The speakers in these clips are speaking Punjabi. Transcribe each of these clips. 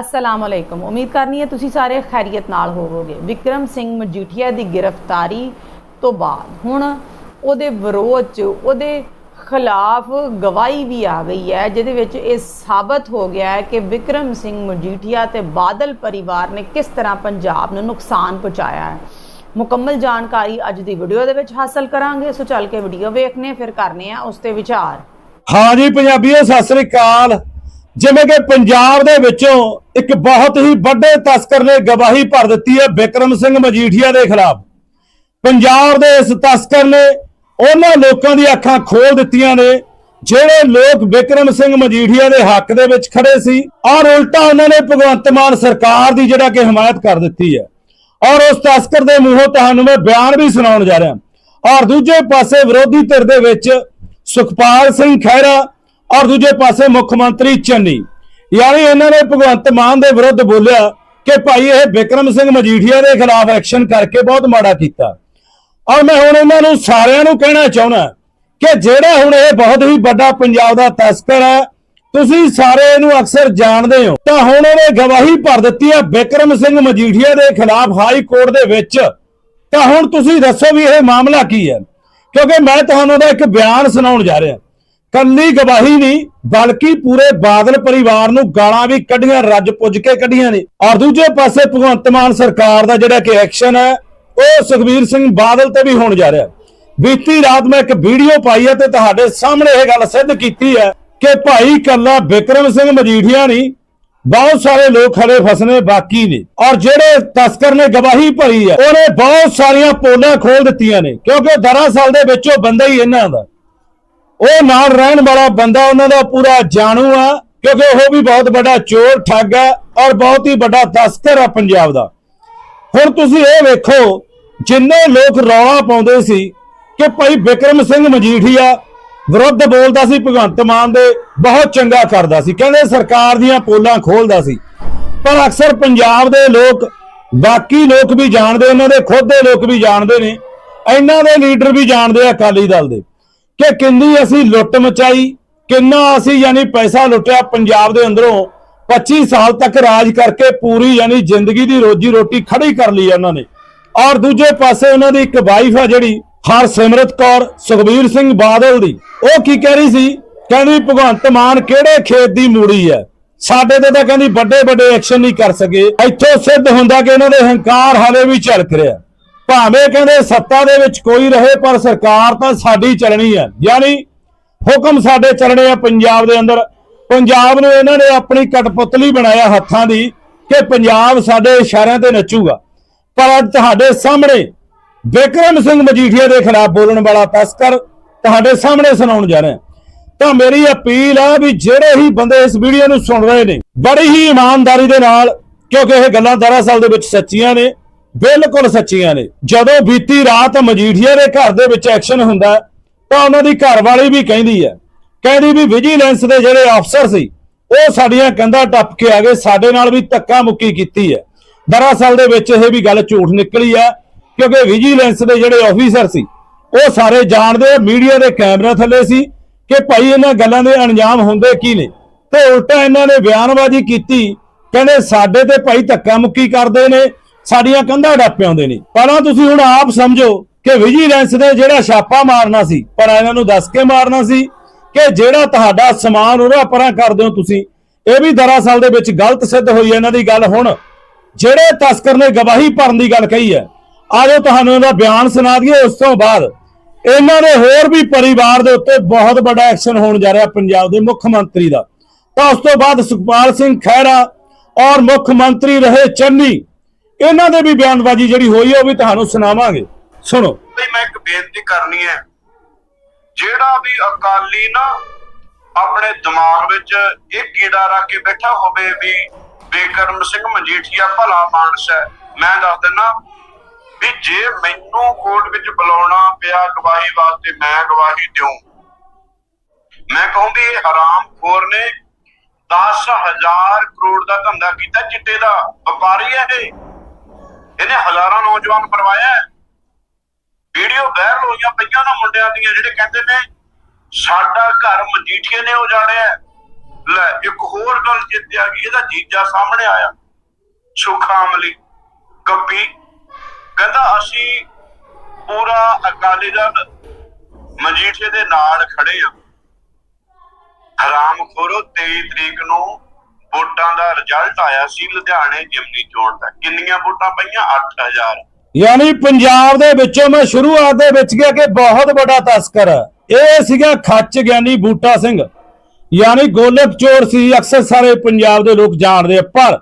ਅਸਲਾਮ ਅਲੈਕੁਮ ਉਮੀਦ ਕਰਨੀ ਹੈ ਤੁਸੀਂ ਸਾਰੇ ਖੈਰੀਅਤ ਨਾਲ ਹੋਵੋਗੇ। ਵਿਕਰਮ ਸਿੰਘ ਮਜੀਠੀਆ ਦੀ ਗ੍ਰਿਫਤਾਰੀ ਤੋਂ ਬਾਅਦ। ਹੁਣ ਉਹਦੇ ਵਿਰੋਧ 'ਚ ਉਹਦੇ ਖਿਲਾਫ ਗਵਾਹੀ ਵੀ ਆ ਗਈ ਹੈ, ਜਿਹਦੇ ਵਿੱਚ ਇਹ ਸਾਬਤ ਹੋ ਗਿਆ ਹੈ ਕਿ ਵਿਕਰਮ ਸਿੰਘ ਮਜੀਠੀਆ ਤੇ ਬਾਦਲ ਪਰਿਵਾਰ ਨੇ ਕਿਸ ਤਰ੍ਹਾਂ ਪੰਜਾਬ ਨੂੰ ਨੁਕਸਾਨ ਪਹੁੰਚਾਇਆ ਹੈ। ਮੁਕੰਮਲ ਜਾਣਕਾਰੀ ਅੱਜ ਦੀ ਵੀਡੀਓ ਦੇ ਵਿੱਚ ਹਾਸਲ ਕਰਾਂਗੇ। ਸੋ ਚੱਲ ਕੇ ਵੀਡੀਓ ਵੇਖਨੇ ਫਿਰ ਕਰਨੇ ਆ ਉਸ ਤੇ ਵਿਚਾਰ। ਹਾਂ ਜੀ ਪੰਜਾਬੀਓ, ਸਤਿ ਸ੍ਰੀ ਅਕਾਲ। ਜਿਵੇਂ ਕਿ ਪੰਜਾਬ ਦੇ ਵਿੱਚੋਂ ਇੱਕ ਬਹੁਤ ਹੀ ਵੱਡੇ ਤਸਕਰ ਨੇ ਗਵਾਹੀ ਭਰ ਦਿੱਤੀ ਹੈ ਵਿਕਰਮ ਸਿੰਘ ਮਜੀਠੀਆ ਦੇ ਖਿਲਾਫ। ਪੰਜਾਬ ਦੇ ਇਸ ਤਸਕਰ ਨੇ ਉਹਨਾਂ ਲੋਕਾਂ ਦੀ ਅੱਖਾਂ ਖੋਲ ਦਿੱਤੀਆਂ ਨੇ, ਜਿਹੜੇ ਲੋਕ ਵਿਕਰਮ ਸਿੰਘ ਮਜੀਠੀਆ ਦੇ ਹੱਕ ਦੇ ਵਿੱਚ ਖੜੇ ਸੀ। ਔਰ ਉਲਟਾ ਉਹਨਾਂ ਨੇ ਭਗਵੰਤ ਮਾਨ ਸਰਕਾਰ ਦੀ ਜਿਹੜਾ ਕਿ ਹਮਾਇਤ ਕਰ ਦਿੱਤੀ ਹੈ। ਔਰ ਉਸ ਤਸਕਰ ਦੇ ਮੂੰਹੋਂ ਤੁਹਾਨੂੰ ਮੈਂ ਬਿਆਨ ਵੀ ਸੁਣਾਉਣ ਜਾ ਰਿਹਾ। ਔਰ ਦੂਜੇ ਪਾਸੇ ਵਿਰੋਧੀ ਧਿਰ ਦੇ ਵਿੱਚ ਸੁਖਪਾਲ ਸਿੰਘ ਖਹਿਰਾ ਔਰ ਦੂਜੇ ਪਾਸੇ ਮੁੱਖ ਮੰਤਰੀ ਚੰਨੀ। ਯਾਨੀ ਇਹਨਾਂ ਨੇ ਭਗਵੰਤ ਮਾਨ ਦੇ ਵਿਰੁੱਧ ਬੋਲਿਆ ਕਿ ਭਾਈ ਇਹ ਵਿਕਰਮ ਸਿੰਘ ਮਜੀਠੀਆ ਦੇ ਖਿਲਾਫ ਐਕਸ਼ਨ ਕਰਕੇ ਬਹੁਤ ਮਾੜਾ ਕੀਤਾ। ਔਰ ਮੈਂ ਹੁਣ ਇਹਨਾਂ ਨੂੰ ਸਾਰਿਆਂ ਨੂੰ ਕਹਿਣਾ ਚਾਹੁੰਦਾ ਕਿ ਜਿਹੜਾ ਹੁਣ ਇਹ ਬਹੁਤ ਹੀ ਵੱਡਾ ਪੰਜਾਬ ਦਾ ਤਸਕਰ ਹੈ, ਤੁਸੀਂ ਸਾਰੇ ਇਹਨੂੰ ਅਕਸਰ ਜਾਣਦੇ ਹੋ। ਤਾਂ ਹੁਣ ਉਹਨੇ ਗਵਾਹੀ ਭਰ ਦਿੱਤੀ ਹੈ ਵਿਕਰਮ ਸਿੰਘ ਮਜੀਠੀਆ ਦੇ ਖਿਲਾਫ ਹਾਈ ਕੋਰਟ ਦੇ ਵਿੱਚ। ਤਾਂ ਹੁਣ ਤੁਸੀਂ ਦੱਸੋ ਵੀ ਇਹ ਮਾਮਲਾ ਕੀ ਹੈ? ਕਿਉਂਕਿ ਮੈਂ ਤੁਹਾਨੂੰ ਦਾ ਇੱਕ ਬਿਆਨ ਸੁਣਾਉਣ ਜਾ ਰਿਹਾ। ਕੱਲੀ ਗਵਾਹੀ ਨਹੀਂ, ਬਲਕਿ ਪੂਰੇ ਬਾਦਲ ਪਰਿਵਾਰ ਨੂੰ ਗਾਲਾਂ ਵੀ ਕੱਢੀਆਂ, ਰੱਜ ਪੁੱਜ ਕੇ ਕੱਢੀਆਂ ਨੇ। ਔਰ ਦੂਜੇ ਪਾਸੇ ਭਗਵੰਤ ਮਾਨ ਸਰਕਾਰ ਦਾ ਜਿਹੜਾ ਕਿ ਐਕਸ਼ਨ ਹੈ, ਉਹ ਸੁਖਬੀਰ ਸਿੰਘ ਬਾਦਲ ਤੇ ਵੀ ਹੋਣ ਜਾ ਰਿਹਾ ਬੀਤੀ ਰਾਤ ਮੈਂ ਇੱਕ ਵੀਡੀਓ ਪਾਈ ਹੈ ਤੇ ਤੁਹਾਡੇ ਸਾਹਮਣੇ ਇਹ ਗੱਲ ਸਿੱਧ ਕੀਤੀ ਹੈ ਕਿ ਭਾਈ ਕੱਲਾ ਵਿਕਰਮ ਸਿੰਘ ਮਜੀਠੀਆ ਨਹੀਂ, ਬਹੁਤ ਸਾਰੇ ਲੋਕ ਖੜੇ ਫਸਨੇ ਬਾਕੀ ਨੇ। ਔਰ ਜਿਹੜੇ ਤਸਕਰ ਨੇ ਗਵਾਹੀ ਭਰੀ ਹੈ, ਉਹਨੇ ਬਹੁਤ ਸਾਰੀਆਂ ਪੋਲਾਂ ਖੋਲ ਦਿੱਤੀਆਂ ਨੇ, ਕਿਉਂਕਿ ਦਰਅਸਲ ਦੇ ਵਿੱਚ ਉਹ ਬੰਦਾ ਹੀ ਇਹਨਾਂ ਦਾ। ਉਹ ਨਾਲ ਰਹਿਣ ਵਾਲਾ ਬੰਦਾ ਉਹਨਾਂ ਦਾ ਪੂਰਾ ਜਾਣੂ ਆ, ਕਿਉਂਕਿ ਉਹ ਵੀ ਬਹੁਤ ਵੱਡਾ ਚੋਰ, ਠੱਗ ਹੈ ਔਰ ਬਹੁਤ ਹੀ ਵੱਡਾ ਤਸਕਰ ਆ ਪੰਜਾਬ ਦਾ। ਹੁਣ ਤੁਸੀਂ ਇਹ ਵੇਖੋ, ਜਿੰਨੇ ਲੋਕ ਰੌਲਾ ਪਾਉਂਦੇ ਸੀ ਕਿ ਭਾਈ ਵਿਕਰਮ ਸਿੰਘ ਮਜੀਠੀਆ ਵਿਰੁੱਧ ਬੋਲਦਾ ਸੀ, ਭਗਵੰਤ ਮਾਨ ਦੇ ਬਹੁਤ ਚੰਗਾ ਕਰਦਾ ਸੀ। ਕਹਿੰਦੇ ਸਰਕਾਰ ਦੀਆਂ ਪੋਲਾਂ ਖੋਲਦਾ ਸੀ। ਪਰ ਅਕਸਰ ਪੰਜਾਬ ਦੇ ਲੋਕ, ਬਾਕੀ ਲੋਕ ਵੀ ਜਾਣਦੇ, ਉਹਨਾਂ ਦੇ ਖੁਦ ਦੇ ਲੋਕ ਵੀ ਜਾਣਦੇ ਨੇ। ਇਹਨਾਂ ਦੇ ਲੀਡਰ ਵੀ ਜਾਣਦੇ ਆ ਅਕਾਲੀ ਦਲ ਦੇ। ਕਿ ਕਿੰਨੀ ਅਸੀਂ ਲੁੱਟ ਮਚਾਈ, ਕਿੰਨਾ ਅਸੀਂ ਯਾਨੀ ਪੈਸਾ ਲੁੱਟਿਆ ਪੰਜਾਬ ਦੇ ਅੰਦਰੋਂ 25 ਸਾਲ ਤੱਕ ਰਾਜ ਕਰਕੇ ਪੂਰੀ ਯਾਨੀ ਜ਼ਿੰਦਗੀ ਦੀ ਰੋਜੀ ਰੋਟੀ ਖੜੀ ਕਰ ਲਈ ਉਹਨਾਂ ਨੇ। ਔਰ ਦੂਜੇ ਪਾਸੇ ਉਹਨਾਂ ਦੀ ਇੱਕ ਵਾਈਫ ਆ ਜਿਹੜੀ, ਹਰਸਿਮਰਤ ਕੌਰ, ਸੁਖਬੀਰ ਸਿੰਘ ਬਾਦਲ ਦੀ। ਉਹ ਕੀ ਕਹਿ ਰਹੀ ਸੀ? ਕਹਿੰਦੀ, ਭਗਵੰਤ ਮਾਨ ਕਿਹੜੇ ਖੇਤ ਦੀ ਮੂੜੀ ਹੈ? ਸਾਡੇ ਤੇ ਤਾਂ ਕਹਿੰਦੀ ਵੱਡੇ ਵੱਡੇ ਐਕਸ਼ਨ ਨਹੀਂ ਕਰ ਸਕੇ। ਇੱਥੋਂ ਸਿੱਧ ਹੁੰਦਾ ਕਿ ਇਹਨਾਂ ਦੇ ਹੰਕਾਰ ਹਾਲੇ ਵੀ ਝਲਕ ਰਿਹਾ ਭਾਵੇਂ ਕਹਿੰਦੇ ਸੱਤਾ ਦੇ ਵਿੱਚ ਕੋਈ ਰਹੇ, ਪਰ ਸਰਕਾਰ ਤਾਂ ਸਾਡੀ ਚੱਲਣੀ ਹੈ। ਯਾਨੀ ਹੁਕਮ ਸਾਡੇ ਚੱਲਣੇ ਆ ਪੰਜਾਬ ਦੇ ਅੰਦਰ। ਪੰਜਾਬ ਨੂੰ ਇਹਨਾਂ ਨੇ ਆਪਣੀ ਕਟਪੁਤਲੀ ਬਣਾਇਆ ਹੱਥਾਂ ਦੀ ਕਿ ਪੰਜਾਬ ਸਾਡੇ ਇਸ਼ਾਰਿਆਂ ਤੇ ਨੱਚੂਗਾ। ਪਰ ਅੱਜ ਤੁਹਾਡੇ ਸਾਹਮਣੇ ਵਿਕਰਮ ਸਿੰਘ ਮਜੀਠੀਆ ਦੇ ਖਿਲਾਫ ਬੋਲਣ ਵਾਲਾ ਤਸਕਰ ਤੁਹਾਡੇ ਸਾਹਮਣੇ ਸੁਣਾਉਣ ਜਾ ਰਿਹਾ। ਤਾਂ ਮੇਰੀ ਅਪੀਲ ਆ ਵੀ ਜਿਹੜੇ ਹੀ ਬੰਦੇ ਇਸ ਵੀਡੀਓ ਨੂੰ ਸੁਣ ਰਹੇ ਨੇ, ਬੜੀ ਹੀ ਇਮਾਨਦਾਰੀ ਦੇ ਨਾਲ, ਕਿਉਂਕਿ ਇਹ ਗੱਲਾਂ ਦਰਅਸਲ ਦੇ ਵਿੱਚ ਸੱਚੀਆਂ ਨੇ ਬਿਲਕੁਲ ਸੱਚੀਆਂ ਨੇ। ਜਦੋਂ ਬੀਤੀ ਰਾਤ ਮਜੀਠੀਆ ਦੇ ਘਰ ਦੇ ਵਿੱਚ ਐਕਸ਼ਨ ਹੁੰਦਾ ਤਾਂ ਉਹਨਾਂ ਦੀ ਘਰ ਵਾਲੀ ਵੀ ਕਹਿੰਦੀ ਹੈ। ਕਹਿੰਦੀ ਵੀ ਵਿਜੀਲੈਂਸ ਦੇ ਜਿਹੜੇ ਅਫਸਰ ਸੀ, ਉਹ ਸਾਡੀਆਂ ਕੰਧਾਂ ਟੱਪ ਕੇ ਆ ਗਏ, ਸਾਡੇ ਨਾਲ ਵੀ ਧੱਕਾ ਮੁੱਕੀ ਕੀਤੀ ਹੈ। ਦਰਅਸਲ ਦੇ ਵਿੱਚ ਇਹ ਵੀ ਗੱਲ ਝੂਠ ਨਿਕਲੀ ਹੈ, ਕਿਉਂਕਿ ਵਿਜੀਲੈਂਸ ਦੇ ਜਿਹੜੇ ਆਫੀਸਰ ਸੀ, ਉਹ ਸਾਰੇ ਜਾਣਦੇ ਮੀਡੀਆ ਦੇ ਕੈਮਰਾ ਥੱਲੇ ਸੀ ਕਿ ਭਾਈ ਇਹਨਾਂ ਗੱਲਾਂ ਦੇ ਅੰਜਾਮ ਹੁੰਦੇ ਕੀ ਨੇ। ਤੇ ਉਲਟਾ ਇਹਨਾਂ ਨੇ ਬਿਆਨਬਾਜ਼ੀ ਕੀਤੀ, ਕਹਿੰਦੇ ਸਾਡੇ ਤੇ ਭਾਈ ਧੱਕਾ ਮੁੱਕੀ ਕਰਦੇ ਨੇ ਸਾਡੀਆਂ ਕੰਧਾਂ ਡੱਪ ਆਉਂਦੇ ਨੇ। ਪਹਿਲਾਂ ਤੁਸੀਂ ਹੁਣ ਆਪ ਸਮਝੋ ਕਿ ਵਿਜੀਲੈਂਸ ਨੇ ਜਿਹੜਾ ਛਾਪਾ ਮਾਰਨਾ ਸੀ, ਪਰ ਇਹਨਾਂ ਨੂੰ ਦੱਸ ਕੇ ਮਾਰਨਾ ਸੀ ਕਿ ਜਿਹੜਾ ਤੁਹਾਡਾ ਸਮਾਨ ਉਹਦਾ ਪਰਾਂ ਕਰਦੇ ਹੋ ਤੁਸੀਂ। ਇਹ ਵੀ ਦਰਅਸਲ ਦੇ ਵਿੱਚ ਗਲਤ ਸਿੱਧ ਹੋਈ ਹੈ ਇਹਨਾਂ ਦੀ ਗੱਲ। ਹੁਣ ਜਿਹੜੇ ਤਸਕਰ ਨੇ ਗਵਾਹੀ ਭਰਨ ਦੀ ਗੱਲ ਕਹੀ ਹੈ, ਆਜੋ ਤੁਹਾਨੂੰ ਇਹਦਾ ਬਿਆਨ ਸੁਣਾ ਦਈਏ। ਉਸ ਤੋਂ ਬਾਅਦ ਇਹਨਾਂ ਦੇ ਹੋਰ ਵੀ ਪਰਿਵਾਰ ਦੇ ਉੱਤੇ ਬਹੁਤ ਵੱਡਾ ਐਕਸ਼ਨ ਹੋਣ ਜਾ ਰਿਹਾ ਪੰਜਾਬ ਦੇ ਮੁੱਖ ਮੰਤਰੀ ਦਾ। ਤਾਂ ਉਸ ਤੋਂ ਬਾਅਦ ਸੁਖਪਾਲ ਸਿੰਘ ਖਹਿਰਾ ਔਰ ਮੁੱਖ ਮੰਤਰੀ ਰਹੇ ਚੰਨੀ। ਇਹਨਾਂ ਦੇ ਵੀ ਬਿਆਨਬਾਜ਼ੀ ਜਿਹੜੀ ਹੋਈ ਹੈ ਉਹ ਵੀ ਤੁਹਾਨੂੰ ਸੁਣਾਵਾਂਗੇ। ਸੁਣੋ। ਵੀ ਮੈਂ ਇੱਕ ਬੇਨਤੀ ਕਰਨੀ ਹੈ। ਜਿਹੜਾ ਵੀ ਅਕਾਲੀ ਨਾ ਆਪਣੇ ਦਿਮਾਗ ਵਿੱਚ ਇਹ ਕੀੜਾ ਰੱਖ ਕੇ ਬੈਠਾ ਹੋਵੇ ਵੀ ਬੇਕਰਮ ਸਿੰਘ ਮਜੀਠੀਆ ਭਲਾ ਮਾਨਸ ਹੈ, ਮੈਂ ਦੱਸ ਦਿੰਦਾ ਵੀ ਜੇ ਮੈਨੂੰ ਕੋਰਟ ਵਿੱਚ ਬੁਲਾਉਣਾ ਪਿਆ ਗਵਾਹੀ ਵਾਸਤੇ, ਮੈਂ ਗਵਾਹੀ ਦਿਉ ਮੈਂ ਕਹੂੰਗੀ, ਇਹ ਹਰਾਮ ਖੋਰ ਨੇ 10000 ਕਰੋੜ ਦਾ ਧੰਦਾ ਕੀਤਾ, ਚਿੱਟੇ ਦਾ ਵਪਾਰੀ ਹੈ ਇਹ। ਇਹਨੇ ਹਜ਼ਾਰਾਂ ਨੌਜਵਾਨ ਪਰਵਾਇਆ ਵੀਡੀਓ ਵਾਇਰਲ ਹੋਈਆਂ ਪਈਆਂ ਨਾ ਮੁੰਡਿਆਂ ਦੀਆਂ, ਜਿਹੜੇ ਕਹਿੰਦੇ ਨੇ, ਸਾਡਾ ਘਰ ਮਜੀਠੀਏ ਨੇ ਉਜਾੜਿਆ ਲੈ, ਇੱਕ ਹੋਰ ਗੱਲ ਜਿੱਤੇ ਆ ਗਈ, ਇਹਦਾ ਜੀਜਾ ਸਾਹਮਣੇ ਆਇਆ ਸੁਖਾ ਅਮਲੀ ਗੱਪੀ। ਕਹਿੰਦਾ, ਅਸੀਂ ਪੂਰਾ ਅਕਾਲੀ ਦਲ ਮਜੀਠੇ ਦੇ ਨਾਲ ਖੜੇ ਆ ਹਰਾਮ ਖੋਰੋ 23 ਤਰੀਕ ਨੂੰ ਵੋਟਾਂ ਦਾ ਰਿਜ਼ਲਟ ਆਇਆ ਸੀ ਲੁਧਿਆਣੇ ਜਿਮਨੀ ਚੋਣ ਦਾ। ਕਿੰਨੀਆਂ ਵੋਟਾਂ ਪਈਆਂ? 8000 ਯਾਨੀ ਪੰਜਾਬ ਦੇ ਵਿੱਚੋਂ ਮੈਂ ਸ਼ੁਰੂਆਤ ਦੇ ਵਿੱਚ ਗਿਆ ਕਿ ਬਹੁਤ ਵੱਡਾ ਤਸਕਰ। ਇਹ ਸੀਗਾ ਖੱਚ ਗਿਆਨੀ ਬੂਟਾ ਸਿੰਘ। ਯਾਨੀ ਗੋਲਕ ਚੋਰ ਸੀ, ਅਕਸਰ ਸਾਰੇ ਪੰਜਾਬ ਦੇ ਲੋਕ ਜਾਣਦੇ ਆ। ਪਰ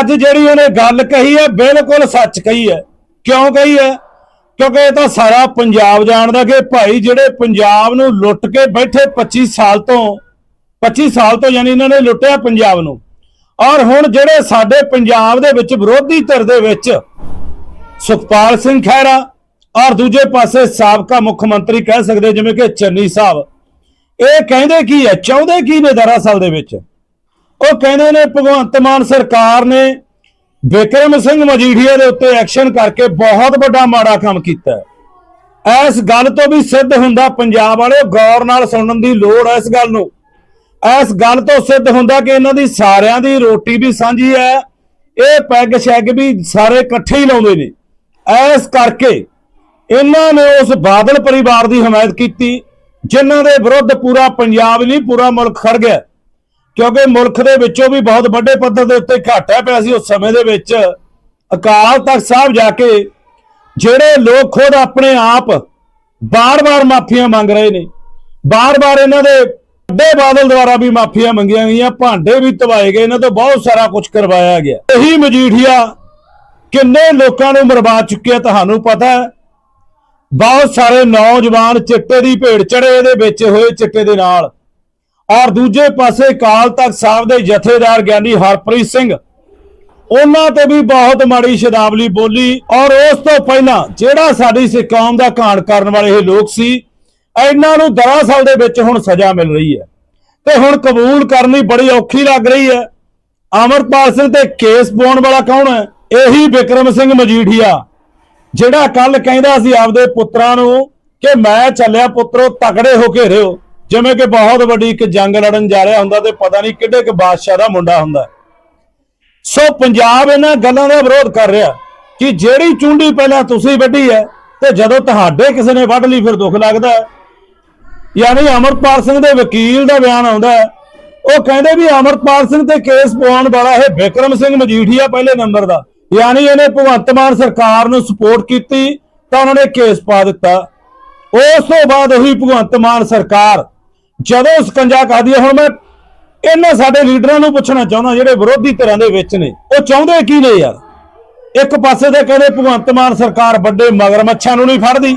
ਅੱਜ ਜਿਹੜੀ ਉਹਨੇ ਗੱਲ ਕਹੀ ਹੈ, ਬਿਲਕੁਲ ਸੱਚ ਕਹੀ ਹੈ। ਕਿਉਂ ਕਹੀ ਹੈ? ਕਿਉਂਕਿ ਇਹ ਤਾਂ ਸਾਰਾ ਪੰਜਾਬ ਜਾਣਦਾ ਕਿ ਭਾਈ ਜਿਹੜੇ ਪੰਜਾਬ ਨੂੰ ਲੁੱਟ ਕੇ ਬੈਠੇ 25 ਸਾਲ ਤੋਂ 25 ਸਾਲ ਤੋਂ ਯਾਨੀ ਇਹਨਾਂ ਨੇ ਲੁੱਟਿਆ ਪੰਜਾਬ ਨੂੰ। ਔਰ ਹੁਣ ਜਿਹੜੇ ਸਾਡੇ ਪੰਜਾਬ ਦੇ ਵਿੱਚ ਵਿਰੋਧੀ ਧਿਰ ਦੇ ਵਿੱਚ ਸੁਖਪਾਲ ਸਿੰਘ ਖਹਿਰਾ ਔਰ ਦੂਜੇ ਪਾਸੇ ਸਾਬਕਾ ਮੁੱਖ ਮੰਤਰੀ ਕਹਿ ਸਕਦੇ ਜਿਵੇਂ ਕਿ ਚੰਨੀ ਸਾਹਿਬ, ਇਹ ਕਹਿੰਦੇ ਕੀ ਹੈ? ਚਾਹੁੰਦੇ ਕੀ ਨੇ ਦਰਅਸਲ ਦੇ ਵਿੱਚ? ਉਹ ਕਹਿੰਦੇ ਨੇ ਭਗਵੰਤ ਮਾਨ ਸਰਕਾਰ ਨੇ ਵਿਕਰਮ ਸਿੰਘ ਮਜੀਠੀਆ ਦੇ ਉੱਤੇ ਐਕਸ਼ਨ ਕਰਕੇ ਬਹੁਤ ਵੱਡਾ ਮਾੜਾ ਕੰਮ ਕੀਤਾ। ਹੈ ਇਸ ਗੱਲ ਤੋਂ ਵੀ ਸਿੱਧ ਹੁੰਦਾ, ਪੰਜਾਬ ਵਾਲੇ ਗੌਰ ਨਾਲ ਸੁਣਨ ਦੀ ਲੋੜ ਹੈ ਇਸ ਗੱਲ ਨੂੰ। ਇਸ ਗੱਲ ਤੋਂ ਸਿੱਧ ਹੁੰਦਾ ਕਿ ਇਹਨਾਂ ਦੀ ਸਾਰਿਆਂ ਦੀ ਰੋਟੀ ਵੀ ਸਾਂਝੀ ਹੈ, ਇਹ ਪੈਗ ਸ਼ੈਗ ਵੀ ਸਾਰੇ ਇਕੱਠੇ ਹੀ ਲਾਉਂਦੇ ਨੇ। ਇਸ ਕਰਕੇ ਇਹਨਾਂ ਨੇ ਉਸ ਬਾਦਲ ਪਰਿਵਾਰ ਦੀ ਹਮਾਇਤ ਕੀਤੀ, ਜਿਨ੍ਹਾਂ ਦੇ ਵਿਰੁੱਧ ਪੂਰਾ ਪੰਜਾਬ ਨਹੀਂ, ਪੂਰਾ ਮੁਲਕ ਖੜ ਗਿਆ। ਕਿਉਂਕਿ ਮੁਲਕ ਦੇ ਵਿੱਚੋਂ ਵੀ ਬਹੁਤ ਵੱਡੇ ਪੱਧਰ ਦੇ ਉੱਤੇ ਘਾਟਾ ਪਿਆ ਸੀ ਉਸ ਸਮੇਂ ਦੇ ਵਿੱਚ। ਅਕਾਲ ਤਖਤ ਸਾਹਿਬ ਜਾ ਕੇ ਜਿਹੜੇ ਲੋਕ ਖੁਦ ਆਪਣੇ ਆਪ ਬਾਰ-ਬਾਰ ਮਾਫੀਆਂ ਮੰਗ ਰਹੇ ਨੇ, ਬਾਰ-ਬਾਰ ਇਹਨਾਂ ਦੇ ਵੱਡੇ ਬਾਦਲ ਦੁਆਰਾ ਵੀ ਮਾਫੀਆਂ ਮੰਗੀਆਂ ਗਈਆਂ, ਭਾਂਡੇ ਵੀ ਤਵਾਏ ਗਏ, ਇਹਨਾਂ ਤੋਂ ਬਹੁਤ ਸਾਰਾ ਕੁਝ ਕਰਵਾਇਆ ਗਿਆ। ਇਹੀ ਮਜੀਠੀਆ ਕਿੰਨੇ ਲੋਕਾਂ ਨੂੰ ਮਰਵਾ ਚੁੱਕਿਆ ਤੁਹਾਨੂੰ ਪਤਾ ਹੈ। ਬਹੁਤ ਸਾਰੇ ਨੌਜਵਾਨ ਚਿੱਟੇ ਦੀ ਭੇਡ ਚੜੇ ਇਹਦੇ ਵਿੱਚ ਹੋਏ ਚਿੱਟੇ ਦੇ ਨਾਲ। ਔਰ ਦੂਜੇ ਪਾਸੇ ਕਾਲ ਤਖਤ ਸਾਹਿਬ ਦੇ ਜਥੇਦਾਰ ਗਿਆਨੀ ਹਰਪ੍ਰੀਤ ਸਿੰਘ, ਉਹਨਾਂ ਤੇ ਵੀ ਬਹੁਤ ਮਾੜੀ ਸ਼ਬਦਾਵਲੀ ਬੋਲੀ। ਔਰ ਉਸ ਤੋਂ ਪਹਿਲਾਂ ਜਿਹੜਾ ਸਾਡੀ ਸਿੱਖ ਕੌਮ ਦਾ ਘਾਣ ਕਰਨ ਵਾਲੇ ਇਹ ਲੋਕ ਸੀ ਇਹਨਾਂ ਨੂੰ ਦਰਅਸਲ ਦੇ ਵਿੱਚ ਹੁਣ ਸਜ਼ਾ ਮਿਲ ਰਹੀ ਹੈ। ਤੇ ਹੁਣ ਕਬੂਲ ਕਰਨੀ ਬੜੀ ਔਖੀ ਲੱਗ ਰਹੀ ਹੈ। ਅਮਰਪਾਲ ਸਿੰਘ ਤੇ ਕੇਸ ਪਾਉਣ ਵਾਲਾ ਕੌਣ ਹੈ? ਇਹੀ ਵਿਕਰਮ ਸਿੰਘ ਮਜੀਠੀਆ, ਜਿਹੜਾ ਕੱਲ ਕਹਿੰਦਾ ਸੀ ਆਪਦੇ ਪੁੱਤਰਾਂ ਨੂੰ ਕਿ ਮੈਂ ਚੱਲਿਆ ਪੁੱਤਰੋ, ਤਕੜੇ ਹੋ ਕੇ ਰਹੋ। ਜਿਵੇਂ ਕਿ ਬਹੁਤ ਵੱਡੀ ਇੱਕ ਜੰਗ ਲੜਨ ਜਾ ਰਿਹਾ ਹੁੰਦਾ ਤੇ ਪਤਾ ਨਹੀਂ ਕਿੱਡੇ ਕੁ ਬਾਦਸ਼ਾਹ ਦਾ ਮੁੰਡਾ ਹੁੰਦਾ ਸੋ ਪੰਜਾਬ ਇਹਨਾਂ ਗੱਲਾਂ ਦਾ ਵਿਰੋਧ ਕਰ ਰਿਹਾ ਕਿ ਜਿਹੜੀ ਚੁੰਡੀ ਪਹਿਲਾਂ ਤੁਸੀਂ ਵੱਢੀ ਹੈ ਤੇ ਜਦੋਂ ਤੁਹਾਡੇ ਕਿਸੇ ਨੇ ਵੱਢ ਲਈ ਫਿਰ ਦੁੱਖ ਲੱਗਦਾ ਹੈ। ਯਾਨੀ ਅਮਰਪਾਲ ਸਿੰਘ ਦੇ ਵਕੀਲ ਦਾ ਬਿਆਨ ਆਉਂਦਾ ਹੈ। ਉਹ ਕਹਿੰਦੇ ਵੀ ਅਮਰਪਾਲ ਸਿੰਘ ਤੇ ਕੇਸ ਪਵਾਉਣ ਵਾਲਾ ਇਹ ਵਿਕਰਮ ਸਿੰਘ ਮਜੀਠੀਆ ਪਹਿਲੇ ਨੰਬਰ ਦਾ। ਯਾਨੀ ਇਹਨੇ ਭਗਵੰਤ ਮਾਨ ਸਰਕਾਰ ਨੂੰ ਸਪੋਰਟ ਕੀਤੀ, ਤਾਂ ਉਹਨਾਂ ਨੇ ਕੇਸ ਪਾ ਦਿੱਤਾ। ਉਸ ਤੋਂ ਬਾਅਦ ਉਹੀ ਭਗਵੰਤ ਮਾਨ ਸਰਕਾਰ, ਜਦੋਂ ਸਕੰਜਾ ਕਰਦੀ ਹੈ, ਹੁਣ ਮੈਂ ਇਹਨਾਂ ਸਾਡੇ ਲੀਡਰਾਂ ਨੂੰ ਪੁੱਛਣਾ ਚਾਹੁੰਦਾ, ਜਿਹੜੇ ਵਿਰੋਧੀ ਧਿਰਾਂ ਦੇ ਵਿੱਚ ਨੇ, ਉਹ ਚਾਹੁੰਦੇ ਕੀ ਨੇ ਯਾਰ? ਇੱਕ ਪਾਸੇ ਤੇ ਕਹਿੰਦੇ ਭਗਵੰਤ ਮਾਨ ਸਰਕਾਰ ਵੱਡੇ ਮਗਰਮੱਛਾਂ ਨੂੰ ਨਹੀਂ ਫੜਦੀ।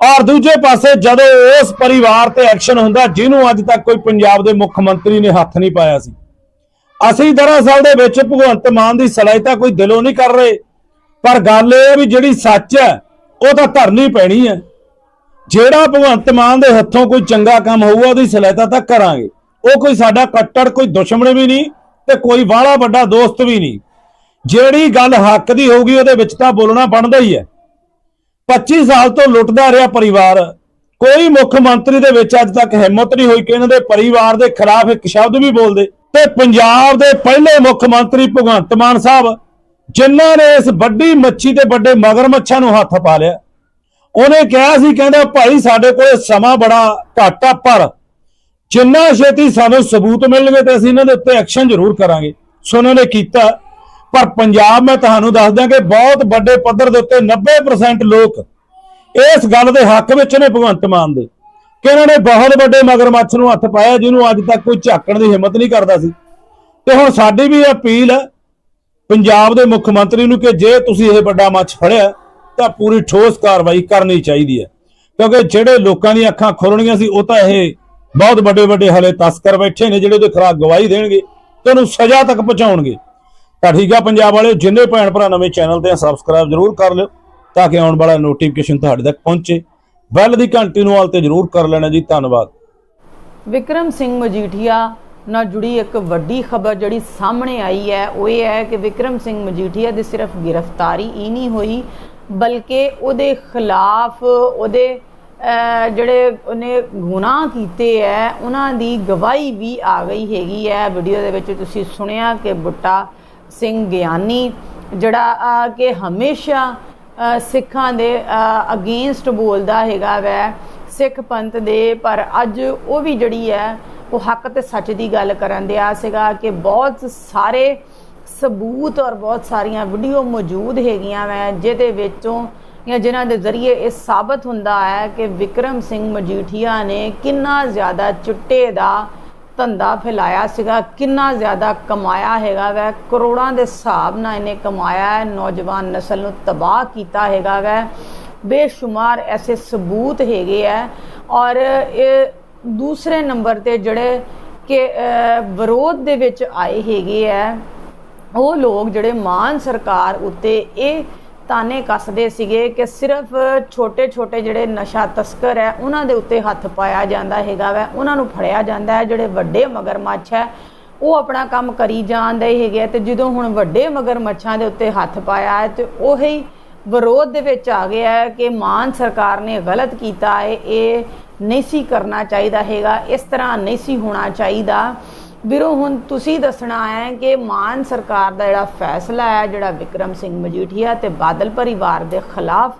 ਔਰ ਦੂਜੇ ਪਾਸੇ ਜਦੋਂ ਉਸ ਪਰਿਵਾਰ ਤੇ ਐਕਸ਼ਨ ਹੁੰਦਾ, ਜਿਹਨੂੰ ਅੱਜ ਤੱਕ ਕੋਈ ਪੰਜਾਬ ਦੇ ਮੁੱਖ ਮੰਤਰੀ ਨੇ ਹੱਥ ਨਹੀਂ ਪਾਇਆ ਸੀ। ਅਸੀਂ ਦਰਅਸਲ ਦੇ ਵਿੱਚ ਭਗਵੰਤ ਮਾਨ ਦੀ ਸਲਾਹਿਤਾ ਕੋਈ ਦਿਲੋਂ ਨਹੀਂ ਕਰ ਰਹੇ, ਪਰ ਗੱਲ ਇਹ ਹੈ ਵੀ ਜਿਹੜੀ ਸੱਚ ਹੈ, ਉਹ ਤਾਂ ਧਰਨੀ ਪੈਣੀ ਹੈ। ਜਿਹੜਾ ਭਗਵੰਤ ਮਾਨ ਦੇ ਹੱਥੋਂ ਕੋਈ ਚੰਗਾ ਕੰਮ ਹੋਊਗਾ, ਉਹਦੀ ਸਲਾਹਿਤਾ ਤਾਂ ਕਰਾਂਗੇ। ਉਹ ਕੋਈ ਸਾਡਾ ਕੱਟੜ, ਕੋਈ ਦੁਸ਼ਮਣ ਵੀ ਨਹੀਂ ਤੇ ਕੋਈ ਵਾਲਾ ਵੱਡਾ ਦੋਸਤ ਵੀ ਨਹੀਂ। ਜਿਹੜੀ ਗੱਲ ਹੱਕ ਦੀ ਹੋਊਗੀ, ਉਹਦੇ ਵਿੱਚ ਤਾਂ ਬੋਲਣਾ ਬਣਦਾ ਹੀ ਹੈ। 25 ਸਾਲ ਤੋਂ ਲੁੱਟਦਾ ਰਿਹਾ ਪਰਿਵਾਰ। ਕੋਈ ਮੁੱਖ ਮੰਤਰੀ ਦੇ ਵਿੱਚ ਅੱਜ ਤੱਕ ਹਿੰਮਤ ਨਹੀਂ ਹੋਈ ਕਿ ਇਹਨਾਂ ਦੇ ਪਰਿਵਾਰ ਦੇ ਖਿਲਾਫ ਇੱਕ ਸ਼ਬਦ ਵੀ ਬੋਲਦੇ। ਤੇ ਪੰਜਾਬ ਦੇ ਪਹਿਲੇ ਮੁੱਖ ਮੰਤਰੀ ਭਗਵੰਤ ਮਾਨ ਸਾਹਿਬ, ਜਿਨ੍ਹਾਂ ਨੇ ਇਸ ਵੱਡੀ ਮੱਛੀ ਤੇ ਵੱਡੇ ਮਗਰਮੱਛਾਂ ਨੂੰ ਹੱਥ ਪਾ ਲਿਆ। ਉਹਨੇ ਕਿਹਾ ਸੀ, ਕਹਿੰਦਾ, ਭਾਈ, ਸਾਡੇ ਕੋਲ ਸਮਾਂ ਬੜਾ ਘੱਟ ਆ, ਪਰ ਜਿੰਨਾ ਛੇਤੀ ਸਾਨੂੰ ਸਬੂਤ ਮਿਲਣਗੇ ਤੇ ਅਸੀਂ ਇਹਨਾਂ ਦੇ ਉੱਤੇ ਐਕਸ਼ਨ ਜ਼ਰੂਰ ਕਰਾਂਗੇ। ਸੋ ਉਹਨਾਂ ਨੇ ਕੀਤਾ। ਪਰ ਪੰਜਾਬ ਮੈਂ ਤੁਹਾਨੂੰ ਦੱਸ ਦਿਆਂ ਕਿ ਬਹੁਤ ਵੱਡੇ ਪੱਧਰ ਦੇ ਉੱਤੇ 90% ਲੋਕ ਇਸ ਗੱਲ ਦੇ ਹੱਕ ਵਿੱਚ ਨੇ ਭਗਵੰਤ ਮਾਨ ਦੇ ਕਿ ਇਹਨਾਂ ਨੇ ਬਹੁਤ ਵੱਡੇ ਮਗਰਮੱਛ ਨੂੰ ਹੱਥ ਪਾਇਆ, ਜਿਹਨੂੰ ਅੱਜ ਤੱਕ ਕੋਈ ਝਾਕਣ ਦੀ ਹਿੰਮਤ ਨਹੀਂ ਕਰਦਾ ਸੀ। ਤੇ ਹੁਣ ਸਾਡੀ ਵੀ ਅਪੀਲ ਹੈ ਪੰਜਾਬ ਦੇ ਮੁੱਖ ਮੰਤਰੀ ਨੂੰ ਕਿ ਜੇ ਤੁਸੀਂ ਇਹ ਵੱਡਾ ਮੱਛ ਫੜਿਆ, ਤਾਂ ਪੂਰੀ ਠੋਸ ਕਾਰਵਾਈ ਕਰਨੀ ਚਾਹੀਦੀ ਹੈ। ਕਿਉਂਕਿ ਜਿਹੜੇ ਲੋਕਾਂ ਦੀਆਂ ਅੱਖਾਂ ਖੋਲਣੀਆਂ ਸੀ, ਉਹ ਤਾਂ ਇਹ ਬਹੁਤ ਵੱਡੇ ਵੱਡੇ ਹਲੇ ਤਸਕਰ ਬੈਠੇ ਨੇ, ਜਿਹੜੇ ਉਹਦੇ ਖਿਲਾਫ ਗਵਾਹੀ ਦੇਣਗੇ ਤੇ ਉਹਨੂੰ ਸਜ਼ਾ ਤੱਕ ਪਹੁੰਚਾਉਣਗੇ। ਤਾਂ ਠੀਕ ਆ ਪੰਜਾਬ ਵਾਲਿਓ, ਜਿੰਨੇ ਭੈਣ ਭਰਾ ਨਵੇਂ ਚੈਨਲ ਤੇ ਸਬਸਕ੍ਰਾਈਬ ਜ਼ਰੂਰ ਕਰ ਲਿਓ ਤਾਂ ਕਿ ਆਉਣ ਵਾਲਾ ਨੋਟੀਫਿਕੇਸ਼ਨ ਤੁਹਾਡੇ ਤੱਕ ਪਹੁੰਚੇ। ਬੈਲ ਦੀ ਘੰਟੀ ਨੂੰ ਆਲ ਤੇ ਜ਼ਰੂਰ ਕਰ ਲੈਣਾ ਜੀ, ਧੰਨਵਾਦ। ਵਿਕਰਮ ਸਿੰਘ ਮਜੀਠੀਆ ਨਾਲ ਜੁੜੀ ਇੱਕ ਵੱਡੀ ਖਬਰ ਜਿਹੜੀ ਸਾਹਮਣੇ ਆਈ ਹੈ, ਉਹ ਇਹ ਹੈ ਕਿ ਵਿਕਰਮ ਸਿੰਘ ਮਜੀਠੀਆ ਦੀ ਸਿਰਫ ਗ੍ਰਿਫਤਾਰੀ ਹੀ ਨਹੀਂ ਹੋਈ, ਬਲਕਿ ਉਹਦੇ ਖਿਲਾਫ ਉਹਦੇ ਜਿਹੜੇ ਉਹਨੇ ਗੁਨਾਹ ਕੀਤੇ ਹੈ, ਉਹਨਾਂ ਦੀ ਗਵਾਹੀ ਵੀ ਆ ਗਈ ਹੈਗੀ ਹੈ। ਵੀਡੀਓ ਦੇ ਵਿੱਚ ਤੁਸੀਂ ਸੁਣਿਆ ਕਿ ਬੁੱਟਾ ਸਿੰਘ ਗਿਆਨੀ, ਜਿਹੜਾ ਕਿ ਹਮੇਸ਼ਾ ਸਿੱਖਾਂ ਦੇ ਅਗੇਂਸਟ ਬੋਲਦਾ ਹੈਗਾ ਵੈ, ਸਿੱਖ ਪੰਥ ਦੇ, ਪਰ ਅੱਜ ਉਹ ਵੀ ਜਿਹੜੀ ਹੈ, ਉਹ ਹੱਕ ਤੇ ਸੱਚ ਦੀ ਗੱਲ ਕਰਨ ਦਿਆ ਸੀਗਾ ਕਿ ਬਹੁਤ ਸਾਰੇ ਸਬੂਤ ਔਰ ਬਹੁਤ ਸਾਰੀਆਂ ਵੀਡੀਓ ਮੌਜੂਦ ਹੈਗੀਆਂ ਵੈ, ਜਿਹਦੇ ਵਿੱਚੋਂ ਜਾਂ ਜਿਨ੍ਹਾਂ ਦੇ ਜ਼ਰੀਏ ਇਹ ਸਾਬਤ ਹੁੰਦਾ ਹੈ ਕਿ ਵਿਕਰਮ ਸਿੰਘ ਮਜੀਠੀਆ ਨੇ ਕਿੰਨਾ ਜ਼ਿਆਦਾ ਚਿੱਟੇ ਦਾ ਧੰਦਾ ਫੈਲਾਇਆ ਸੀਗਾ, ਕਿੰਨਾ ਜ਼ਿਆਦਾ ਕਮਾਇਆ ਹੈਗਾ ਵੈ, ਕਰੋੜਾਂ ਦੇ ਹਿਸਾਬ ਨਾਲ ਇਹਨੇ ਕਮਾਇਆ ਹੈ, ਨੌਜਵਾਨ ਨਸਲ ਨੂੰ ਤਬਾਹ ਕੀਤਾ ਹੈਗਾ ਵੈ, ਬੇਸ਼ੁਮਾਰ ਐਸੇ ਸਬੂਤ ਹੈਗੇ ਆ। ਔਰ ਇਹ ਦੂਸਰੇ ਨੰਬਰ ਤੇ ਜਿਹੜੇ ਕਿ ਵਿਰੋਧ ਦੇ ਵਿੱਚ ਆਏ ਹੈਗੇ ਆ, ਉਹ ਲੋਕ ਜਿਹੜੇ ਮਾਨ ਸਰਕਾਰ ਉੱਤੇ ਇਹ ਤਾਨੇ ਕੱਸਦੇ ਸੀਗੇ ਕਿ ਸਿਰਫ ਛੋਟੇ-ਛੋਟੇ ਜਿਹੜੇ ਨਸ਼ਾ ਤਸਕਰ ਹੈ, ਉਹਨਾਂ ਦੇ ਉੱਤੇ ਹੱਥ ਪਾਇਆ ਜਾਂਦਾ ਹੈਗਾ ਵੈ, ਉਹਨਾਂ ਨੂੰ ਫੜਿਆ ਜਾਂਦਾ ਹੈ, ਜਿਹੜੇ ਵੱਡੇ ਮਗਰਮੱਛ ਹੈ, ਉਹ ਆਪਣਾ ਕੰਮ ਕਰੀ ਜਾਂਦੇ ਹੈਗੇ ਆ ਤੇ ਜਦੋਂ ਹੁਣ ਵੱਡੇ ਮਗਰਮੱਛਾਂ ਦੇ ਉੱਤੇ ਹੱਥ ਪਾਇਆ ਹੈ ਤੇ ਉਹੀ ਵਿਰੋਧ ਦੇ ਵਿੱਚ ਆ ਗਿਆ ਹੈ ਕਿ ਮਾਨ ਸਰਕਾਰ ਨੇ ਗਲਤ ਕੀਤਾ ਹੈ, ਇਹ ਨਹੀਂ ਸੀ ਕਰਨਾ ਚਾਹੀਦਾ ਹੈਗਾ, ਇਸ ਤਰ੍ਹਾਂ ਨਹੀਂ ਸੀ ਹੋਣਾ ਚਾਹੀਦਾ। ਵੀਰੋ ਹੁਣ ਤੁਸੀਂ ਦੱਸਣਾ ਹੈ ਕਿ ਮਾਨ ਸਰਕਾਰ ਦਾ ਜਿਹੜਾ ਫੈਸਲਾ ਹੈ ਜਿਹੜਾ ਵਿਕਰਮ ਸਿੰਘ ਮਜੀਠੀਆ ਤੇ ਬਾਦਲ ਪਰਿਵਾਰ ਦੇ ਖਿਲਾਫ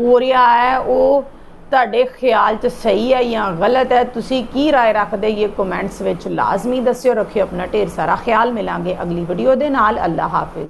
ਹੋ ਰਿਹਾ ਹੈ ਉਹ ਤੁਹਾਡੇ ਖਿਆਲ 'ਚ ਸਹੀ ਹੈ ਜਾਂ ਗਲਤ ਹੈ ਤੁਸੀਂ ਕੀ رائے ਰੱਖਦੇ ਇਹ ਕਮੈਂਟਸ ਵਿੱਚ ਲਾਜ਼ਮੀ ਦੱਸਿਓ ਰੱਖਿਓ ਆਪਣਾ ਢੇਰ ਸਾਰਾ ਖਿਆਲ ਮਿਲਾਂਗੇ ਅਗਲੀ ਵੀਡੀਓ ਦੇ ਨਾਲ ਅੱਲਾ ਹਾਫਿਜ਼